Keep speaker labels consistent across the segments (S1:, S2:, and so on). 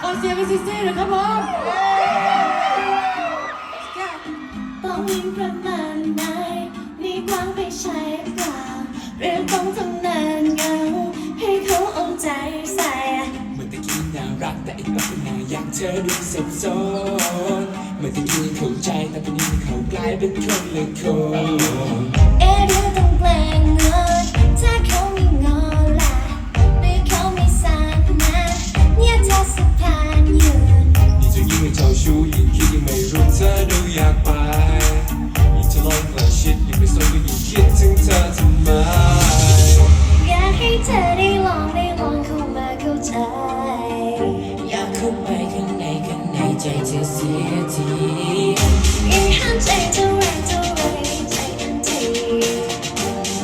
S1: ขอเสียงให้ซิซี่หน่อยครับผม
S2: ต้องประมาณไหนนี่กว้างไปใช่เปล่าเรื่องต้องทำนานเงาให้เขาเอาใจใส่
S3: เหมื่อตะกี้น่ารักแต่อีกแบบน่าอยากเธอดูสับสนเหมื่อตะกี้เข้าใจแต่ตอนนี้เขากลายเป็นคนละคน
S2: ใจ
S3: เธอเสียที
S2: ยิ่งห้ามใจเท่าไรเท่าไรใจทันที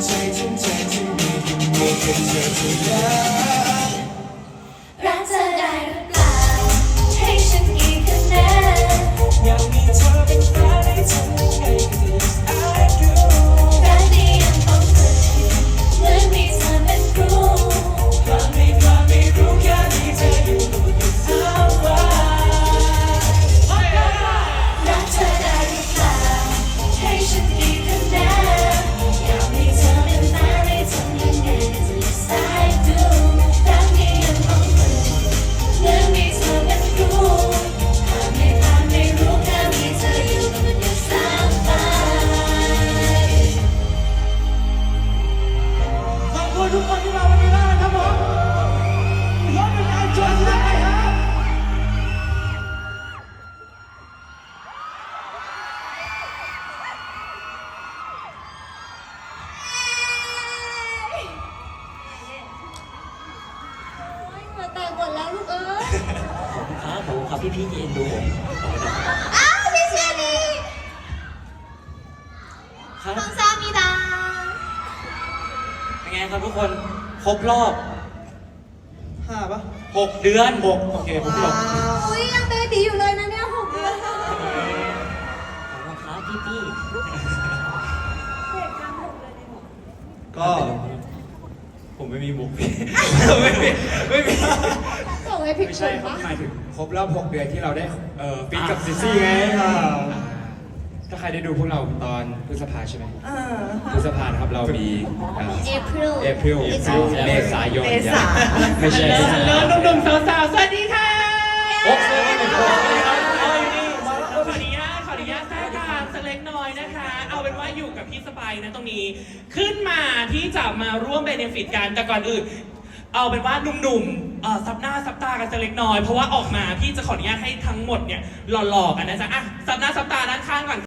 S3: ใจฉันใจที่มียิ่งไม่เคยเจอเธอแล้ว
S2: แตกหมดแล้วลูกเอ้ย
S4: ครับผมครับพี่พี่ๆที่เอ็นดูผม
S2: อ้าวพี่เชยร์นี่
S4: ครับ
S2: น้องซามิดา
S4: เป็นไงครับทุกคนครบรอบ
S1: ห้าปะ
S4: หกเดือน
S1: หกโอเคผมหลบ
S2: อุ้ยยังเบบีอยู่เลยนะเนี่ยหกเดือนแล้ว
S4: ขอบคุณครับพี่พี่
S1: ก็ ผมไม่มีมุกพี่ ไม่มีไม่มี
S2: ส่งให้ผิด
S5: ไม่
S2: ค
S5: ใช่
S2: น
S5: ครับ
S2: ปะ
S5: หมายถึงครบรอบ6เดือนที่เราได้เอ่อฟิตกับซิซี่ไงอ่าถ้าใครได้ดูพวกเราตอนพฤษภาใช่ไหมพฤษภานะครับเรามี
S2: เอพริล
S5: เอพริลเมษายนไม่ใช่
S1: เลิศหนุ่มๆสาวๆสวัสดีค่ะ
S5: โอ้โห
S1: ขออนุญาตขออนุญาตแทรกการสักเล็กน้อยนะคะ เอาเป็นว่าอยู่กับพี่สไปายนะตรงนี้ ขึ้นมา ที่จะมาร่วมเบเนฟิตกันแต่ก่อนอื่น เอาเป็นว่าหนุ่มๆเอ่อซับหน้าซับตากันสักเล็กน้อย เพราะว่าออกมาพี่จะขออนุญาตให้ทั้งหมดเนี่ยหล่อๆกันนะจ๊ะอะซับหน้าซับตาด้านข้างก่อน